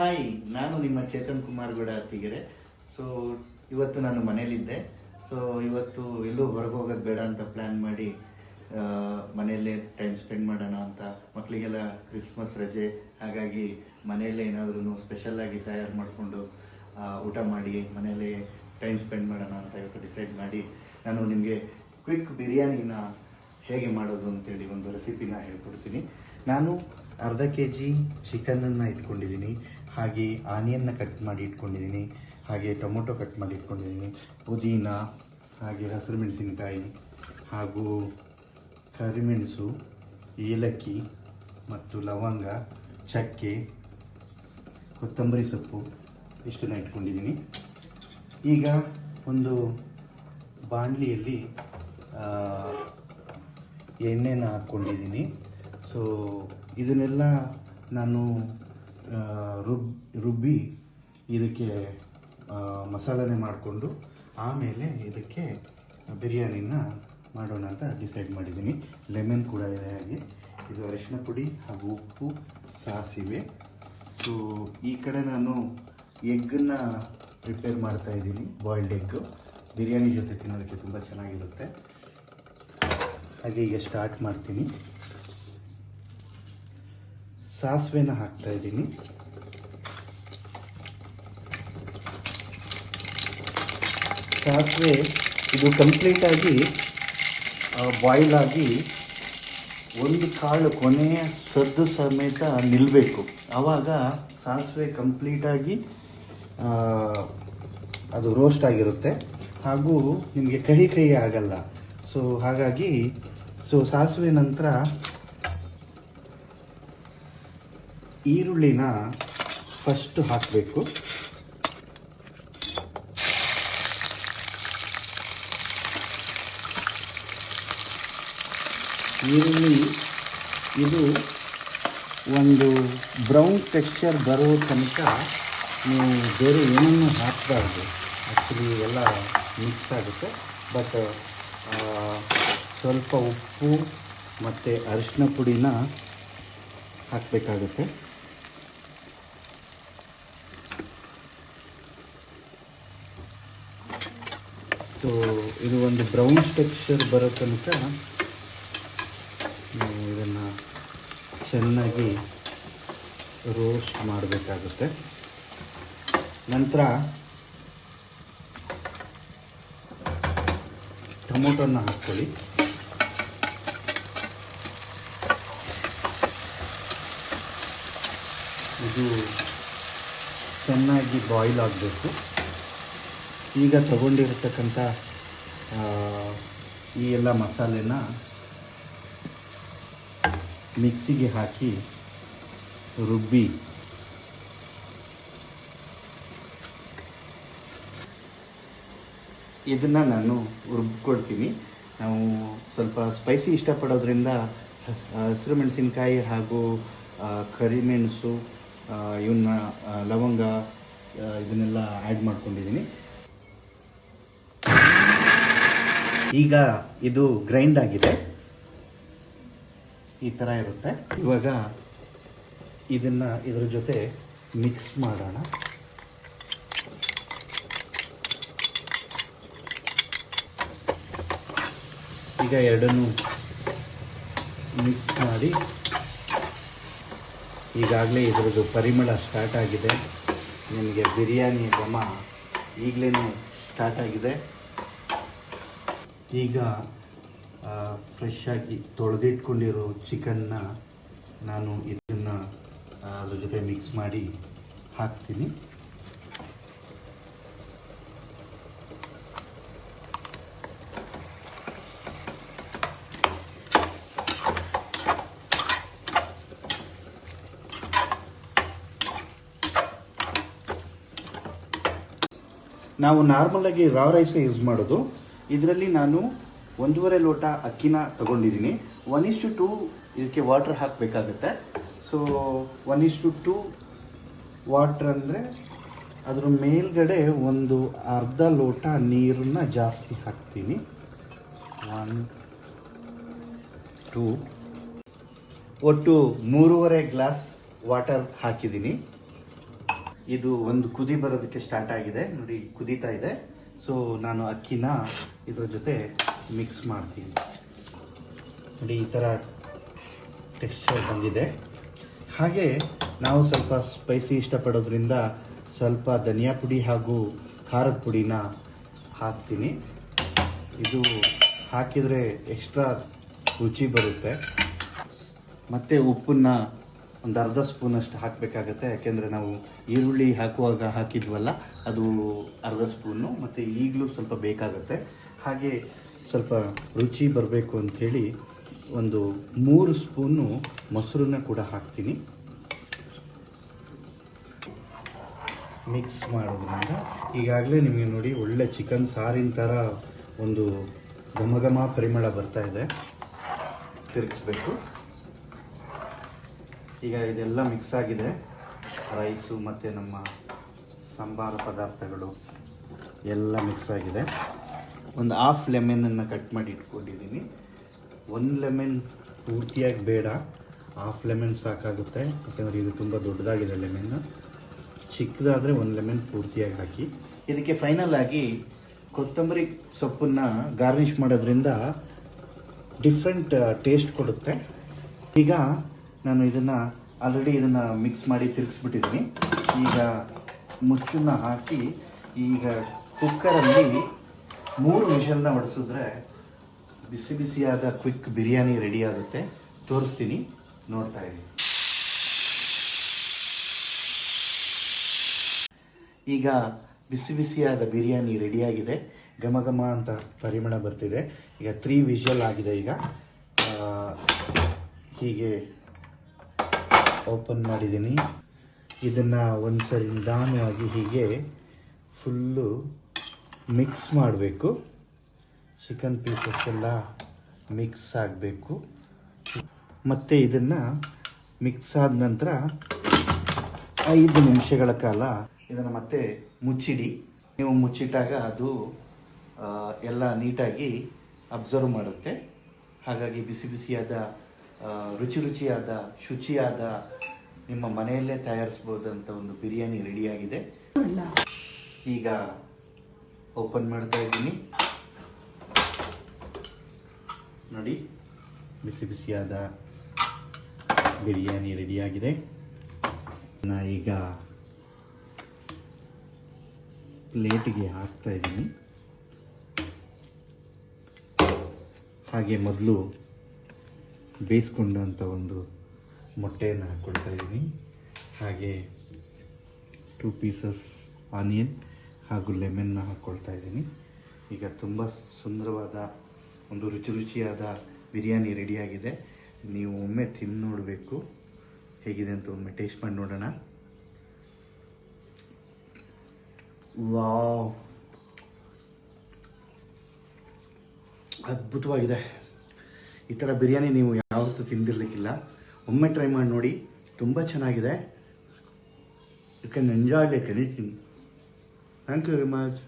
Hi ನಾನು ನಿಮ್ಮ Chetan Kumar Gowda Attigere so ಇವತ್ತು ನಾನು ಮನೇಲಿದ್ದೆ. ಸೊ ಇವತ್ತು ಎಲ್ಲೂ ಹೊರಗೆ ಹೋಗೋದು ಬೇಡ ಅಂತ ಪ್ಲ್ಯಾನ್ ಮಾಡಿ ಮನೆಯಲ್ಲೇ ಟೈಮ್ ಸ್ಪೆಂಡ್ ಮಾಡೋಣ ಅಂತ ಮಕ್ಕಳಿಗೆಲ್ಲ ಕ್ರಿಸ್ಮಸ್ ರಜೆ, ಹಾಗಾಗಿ ಮನೆಯಲ್ಲೇ ಏನಾದ್ರೂ ಸ್ಪೆಷಲ್ ಆಗಿ ತಯಾರು ಮಾಡಿಕೊಂಡು ಊಟ ಮಾಡಿ, ಮನೆಯಲ್ಲೇ ಟೈಮ್ ಸ್ಪೆಂಡ್ ಮಾಡೋಣ ಅಂತ ಇವತ್ತು ಡಿಸೈಡ್ ಮಾಡಿ, ನಾನು ನಿಮಗೆ ಕ್ವಿಕ್ ಬಿರಿಯಾನಿನ ಹೇಗೆ ಮಾಡೋದು ಅಂತೇಳಿ ಒಂದು ರೆಸಿಪಿನ ಹೇಳ್ಕೊಡ್ತೀನಿ. ನಾನು ಅರ್ಧ ಕೆ ಜಿ ಚಿಕನನ್ನು ಇಟ್ಕೊಂಡಿದ್ದೀನಿ ಹಾಗೆ ಆನಿಯನ್ನ ಕಟ್ ಮಾಡಿ ಇಟ್ಕೊಂಡಿದ್ದೀನಿ ಹಾಗೆ ಟೊಮೊಟೊ ಕಟ್ ಮಾಡಿ ಇಟ್ಕೊಂಡಿದ್ದೀನಿ ಪುದೀನ, ಹಾಗೆ ಹಸಿರು ಮೆಣಸಿನಕಾಯಿ ಹಾಗೂ ಕರಿಮೆಣಸು, ಏಲಕ್ಕಿ ಮತ್ತು ಲವಂಗ, ಚಕ್ಕೆ, ಕೊತ್ತಂಬರಿ ಸೊಪ್ಪು ಇಷ್ಟನ್ನು ಇಟ್ಕೊಂಡಿದ್ದೀನಿ ಈಗ ಒಂದು ಬಾಣಲಿಯಲ್ಲಿ ಎಣ್ಣೆನ ಹಾಕ್ಕೊಂಡಿದ್ದೀನಿ ಸೊ ಇದನ್ನೆಲ್ಲ ನಾನು ರುಬ್, ರುಬ್ಬಿ ಇದಕ್ಕೆ ಮಸಾಲನೆ ಮಾಡಿಕೊಂಡು ಆಮೇಲೆ ಇದಕ್ಕೆ ಬಿರಿಯಾನಿನ ಮಾಡೋಣ ಅಂತ ಡಿಸೈಡ್ ಮಾಡಿದ್ದೀನಿ. ಲೆಮನ್ ಕೂಡ ಇದೆ ಹಾಗೆ. ಇದು ಅರಿಶಿನ ಪುಡಿ ಹಾಗೂ ಉಪ್ಪು, ಸಾಸಿವೆ. ಸೊ ಈ ಕಡೆ ನಾನು ಎಗ್ಗನ್ನು ಪ್ರಿಪೇರ್ ಮಾಡ್ತಾ ಇದ್ದೀನಿ ಬಾಯ್ಲ್ಡ್ ಎಗ್ ಬಿರಿಯಾನಿ ಜೊತೆ ತಿನ್ನೋದಕ್ಕೆ ತುಂಬ ಚೆನ್ನಾಗಿರುತ್ತೆ. ಹಾಗೆ ಈಗ ಸ್ಟಾರ್ಟ್ ಮಾಡ್ತೀನಿ. ಸಾಸಿವೆನ ಹಾಕ್ತಾ ಇದ್ದೀನಿ. ಸಾಸಿವೆ ಇದು ಕಂಪ್ಲೀಟ್ ಆಗಿ ಬಾಯ್ಲ್ ಆಗಿ ಒಂದು ಕಾಳು ಕೊನೆಯ ಸದ್ದು ಸಮೇತ ನಿಲ್ಲಬೇಕು ಆವಾಗ ಸಾಸಿವೆ ಕಂಪ್ಲೀಟಾಗಿ ಅದು ರೋಸ್ಟ್ ಆಗಿರುತ್ತೆ. ಹಾಗೂ ನಿಮಗೆ ಕಹಿ ಕಹಿ ಆಗಲ್ಲ. ಸೊ ಹಾಗಾಗಿ ಸೊ ಸಾಸಿವೆ ನಂತರ ಈರುಳ್ಳಿನ ಫಸ್ಟ್ ಹಾಕಬೇಕು. ಈರುಳ್ಳಿ, ಇದು ಒಂದು ಬ್ರೌನ್ ಟೆಕ್ಸ್ಚರ್ ಬರೋ ತನಕ ನೀವು ಬೇರೆ ಏನನ್ನು ಹಾಕಬಾರ್ದು. ಆ್ಯಕ್ಚುಲಿ ಎಲ್ಲ ಮಿಕ್ಸ್ ಆಗುತ್ತೆ. ಬಟ್ ಸ್ವಲ್ಪ ಉಪ್ಪು ಮತ್ತು ಅರಿಶಿನ ಪುಡಿನ ಹಾಕಬೇಕಾಗುತ್ತೆ. ಸೊ ಇದು ಒಂದು ಬ್ರೌನ್ ಟೆಕ್ಸ್ಚರ್ ಬರೋ ತನಕ ನಾವು ಇದನ್ನು ಚೆನ್ನಾಗಿ ರೋಸ್ಟ್ ಮಾಡಬೇಕಾಗುತ್ತೆ. ನಂತರ ಟೊಮೊಟೊನ ಹಾಕ್ಕೊಳ್ಳಿ. ಇದು ಚೆನ್ನಾಗಿ ಬಾಯ್ಲ್ ಆಗಬೇಕು. ಈಗ ತಗೊಂಡಿರತಕ್ಕಂಥ ಈ ಎಲ್ಲ ಮಸಾಲೆನ ಮಿಕ್ಸಿಗೆ ಹಾಕಿ ರುಬ್ಬಿ. ಇದನ್ನ ನಾನು ರುಬ್ಕೊಳ್ತೀನಿ. ನಾವು ಸ್ವಲ್ಪ ಸ್ಪೈಸಿ ಇಷ್ಟಪಡೋದ್ರಿಂದ ಹಸ್- ಹಸಿರು ಮೆಣಸಿನ್ಕಾಯಿ ಹಾಗೂ ಕರಿಮೆಣಸು ಇವನ್ನ ಲವಂಗ ಇದನ್ನೆಲ್ಲ ಆ್ಯಡ್ ಮಾಡ್ಕೊಂಡಿದ್ದೀನಿ. ಈಗ ಇದು ಗ್ರೈಂಡ್ ಆಗಿದೆ. ಈ ಥರ ಇರುತ್ತೆ. ಇವಾಗ ಇದನ್ನ ಇದ್ರ ಜೊತೆ ಮಿಕ್ಸ್ ಮಾಡೋಣ. ಈಗ ಎರಡನ್ನು ಮಿಕ್ಸ್ ಮಾಡಿ ಈಗಾಗಲೇ ಇದರದ್ದು ಪರಿಮಳ ಸ್ಟಾರ್ಟ್ ಆಗಿದೆ. ನಿಮಗೆ ಬಿರಿಯಾನಿ ಘಮ ಈಗಲೇ ಸ್ಟಾರ್ಟ್ ಆಗಿದೆ. ಈಗ ಫ್ರೆಶ್ ಆಗಿ ತೊಳೆದಿಟ್ಕೊಂಡಿರೋ ಚಿಕನ್ನ ನಾನು ಇದನ್ನು ಅದ್ರ ಜೊತೆ ಮಿಕ್ಸ್ ಮಾಡಿ ಹಾಕ್ತೀನಿ. ನಾವು ನಾರ್ಮಲ್ ಆಗಿ ರಾ ರೈಸ್ ಯೂಸ್ ಮಾಡೋದು. ಇದರಲ್ಲಿ ನಾನು ಒಂದೂವರೆ ಲೋಟ ಅಕ್ಕಿನ ತಗೊಂಡಿದ್ದೀನಿ. ಒನ್ ಇಸ್ ಟು ಇದಕ್ಕೆ ವಾಟರ್ ಹಾಕಬೇಕಾಗತ್ತೆ. ಸೊ ಒನ್ ಇಷ್ಟು ಟೂ ವಾಟರ್ ಅಂದರೆ ಅದ್ರ ಮೇಲ್ಗಡೆ ಒಂದು ಅರ್ಧ ಲೋಟ ನೀರನ್ನ ಜಾಸ್ತಿ ಹಾಕ್ತೀನಿ. ಒನ್ ಟೂ ಒಟ್ಟು ಮೂರುವರೆ ಗ್ಲಾಸ್ ವಾಟರ್ ಹಾಕಿದ್ದೀನಿ. ಇದು ಒಂದು ಕುದಿ ಬರೋದಕ್ಕೆ ಸ್ಟಾರ್ಟ್ ಆಗಿದೆ. ನೋಡಿ, ಕುದೀತಾ ಇದೆ. ಸೊ ನಾನು ಅಕ್ಕಿನ ಇದ್ರ ಜೊತೆ ಮಿಕ್ಸ್ ಮಾಡ್ತೀನಿ. ನೋಡಿ, ಈ ಥರ ಟೆಕ್ಸ್ಚರ್ ಬಂದಿದೆ. ಹಾಗೆ ನಾವು ಸ್ವಲ್ಪ ಸ್ಪೈಸಿ ಇಷ್ಟಪಡೋದ್ರಿಂದ ಸ್ವಲ್ಪ ಧನಿಯಾ ಪುಡಿ ಹಾಗೂ ಖಾರದ ಪುಡಿನ ಹಾಕ್ತೀನಿ. ಇದು ಹಾಕಿದರೆ ಎಕ್ಸ್ಟ್ರಾ ರುಚಿ ಬರುತ್ತೆ. ಮತ್ತೆ ಉಪ್ಪನ್ನ ಒಂದು ಅರ್ಧ ಸ್ಪೂನ್ ಅಷ್ಟು ಹಾಕಬೇಕಾಗತ್ತೆ. ಯಾಕೆಂದರೆ ನಾವು ಈರುಳ್ಳಿ ಹಾಕುವಾಗ ಹಾಕಿದ್ವಲ್ಲ, ಅದು ಅರ್ಧ ಸ್ಪೂನು ಮತ್ತು ಈಗಲೂ ಸ್ವಲ್ಪ ಬೇಕಾಗುತ್ತೆ. ಹಾಗೆ ಸ್ವಲ್ಪ ರುಚಿ ಬರಬೇಕು ಅಂಥೇಳಿ ಒಂದು ಮೂರು ಸ್ಪೂನು ಮೊಸರನ್ನ ಕೂಡ ಹಾಕ್ತೀನಿ. ಮಿಕ್ಸ್ ಮಾಡೋದ್ರಿಂದ ಈಗಾಗಲೇ ನಿಮಗೆ ನೋಡಿ ಒಳ್ಳೆ ಚಿಕನ್ ಸಾರಿನ ಥರ ಒಂದು ಘಮ ಘಮ ಪರಿಮಳ ಬರ್ತಾ ಇದೆ. ತಿರುಗಿಸ್ಬೇಕು. ಈಗ ಇದೆಲ್ಲ ಮಿಕ್ಸ್ ಆಗಿದೆ. ರೈಸು ಮತ್ತು ನಮ್ಮ ಸಂಬಾರ ಪದಾರ್ಥಗಳು ಎಲ್ಲ ಮಿಕ್ಸ್ ಆಗಿದೆ. ಒಂದು ಹಾಫ್ ಲೆಮನನ್ನು ಕಟ್ ಮಾಡಿ ಇಟ್ಕೊಂಡಿದ್ದೀನಿ ಒಂದು ಲೆಮನ್ ಪೂರ್ತಿಯಾಗಿ ಬೇಡ. ಹಾಫ್ ಲೆಮನ್ ಸಾಕಾಗುತ್ತೆ. ಯಾಕಂದರೆ ಇದು ತುಂಬ ದೊಡ್ಡದಾಗಿದೆ ಲೆಮನ್ನು ಚಿಕ್ಕದಾದರೆ ಒಂದು ಲೆಮನ್ ಪೂರ್ತಿಯಾಗಿ ಹಾಕಿ. ಇದಕ್ಕೆ ಫೈನಲ್ ಆಗಿ ಕೊತ್ತಂಬರಿ ಸೊಪ್ಪನ್ನ ಗಾರ್ನಿಷ್ ಮಾಡೋದ್ರಿಂದ ಡಿಫ್ರೆಂಟ್ ಟೇಸ್ಟ್ ಕೊಡುತ್ತೆ. ಈಗ ನಾನು ಇದನ್ನ ಆಲ್ರೆಡಿ ಇದನ್ನ ಮಿಕ್ಸ್ ಮಾಡಿ ತಿರುಗಿಸ್ಬಿಟ್ಟಿದ್ದೀನಿ ಈಗ ಮುಚ್ಚನ್ನ ಹಾಕಿ ಈಗ ಕುಕ್ಕರಲ್ಲಿ ಮೂರು ವಿಷಲ್ನ ಹೊಡೆಸಿದ್ರೆ ಬಿಸಿ ಬಿಸಿಯಾದ ಕ್ವಿಕ್ ಬಿರಿಯಾನಿ ರೆಡಿ ಆಗುತ್ತೆ. ತೋರಿಸ್ತೀನಿ. ನೋಡ್ತಾ ಇದ್ದೀನಿ ಈಗ ಬಿಸಿ ಬಿಸಿಯಾದ ಬಿರಿಯಾನಿ ರೆಡಿಯಾಗಿದೆ ಘಮ ಘಮ ಅಂತ ಪರಿಮಳ ಬರ್ತಿದೆ. ಈಗ ತ್ರೀ ವಿಷಲ್ ಆಗಿದೆ ಈಗ. ಹೀಗೆ ಓಪನ್ ಮಾಡಿದ್ದೀನಿ. ಇದನ್ನು ಒಂದು ಸರಿ ನಿಧಾನವಾಗಿ ಹೀಗೆ ಫುಲ್ಲು ಮಿಕ್ಸ್ ಮಾಡಬೇಕು. ಚಿಕನ್ ಪೀಸಸ್ ಎಲ್ಲ ಮಿಕ್ಸ್ ಆಗಬೇಕು. ಮತ್ತು ಇದನ್ನು ಮಿಕ್ಸ್ ಆದ ನಂತರ ಐದು ನಿಮಿಷಗಳ ಕಾಲ ಇದನ್ನು ಮತ್ತೆ ಮುಚ್ಚಿಡಿ. ನೀವು ಮುಚ್ಚಿಟ್ಟಾಗ ಅದು ಎಲ್ಲ ನೀಟಾಗಿ ಅಬ್ಸರ್ವ್ ಮಾಡುತ್ತೆ. ಹಾಗಾಗಿ ಬಿಸಿ ಬಿಸಿಯಾದ ರುಚಿ ರುಚಿಯಾದ, ಶುಚಿಯಾದ ನಿಮ್ಮ ಮನೆಯಲ್ಲೇ ತಯಾರಿಸಬಹುದಂತ ಒಂದು ಬಿರಿಯಾನಿ ರೆಡಿಯಾಗಿದೆ. ಈಗ ಓಪನ್ ಮಾಡ್ತಾ ಇದ್ದೀನಿ. ನೋಡಿ, ಬಿಸಿ ಬಿಸಿಯಾದ ಬಿರಿಯಾನಿ ರೆಡಿಯಾಗಿದೆ. ನಾ ಈಗ ಪ್ಲೇಟ್ಗೆ ಹಾಕ್ತಾ ಇದ್ದೀನಿ. ಹಾಗೆ ಮೊದಲು ಬೇಯಿಸ್ಕೊಂಡಂಥ ಒಂದು ಮೊಟ್ಟೆಯನ್ನು ಹಾಕ್ಕೊಳ್ತಾ ಇದ್ದೀನಿ ಹಾಗೆ ಟೂ ಪೀಸಸ್ ಆನಿಯನ್ ಹಾಗೂ ಲೆಮನ್ನ ಹಾಕ್ಕೊಳ್ತಾ ಇದ್ದೀನಿ ಈಗ ತುಂಬ ಸುಂದರವಾದ ಒಂದು ರುಚಿ ರುಚಿಯಾದ ಬಿರಿಯಾನಿ ರೆಡಿಯಾಗಿದೆ ನೀವು ಒಮ್ಮೆ ತಿಂದು ನೋಡಬೇಕು. ಹೇಗಿದೆ ಅಂತ ಒಮ್ಮೆ ಟೇಸ್ಟ್ ಮಾಡಿ ನೋಡೋಣ. ವಾವ್. ಅದ್ಭುತವಾಗಿದೆ. ಈ ಥರ ಬಿರಿಯಾನಿ ನೀವು ಯಾವತ್ತೂ ತಿಂದಿರಲಿಕ್ಕಿಲ್ಲ. ಒಮ್ಮೆ ಟ್ರೈ ಮಾಡಿ ನೋಡಿ, ತುಂಬ ಚೆನ್ನಾಗಿದೆ. You can enjoy like anything thank you very much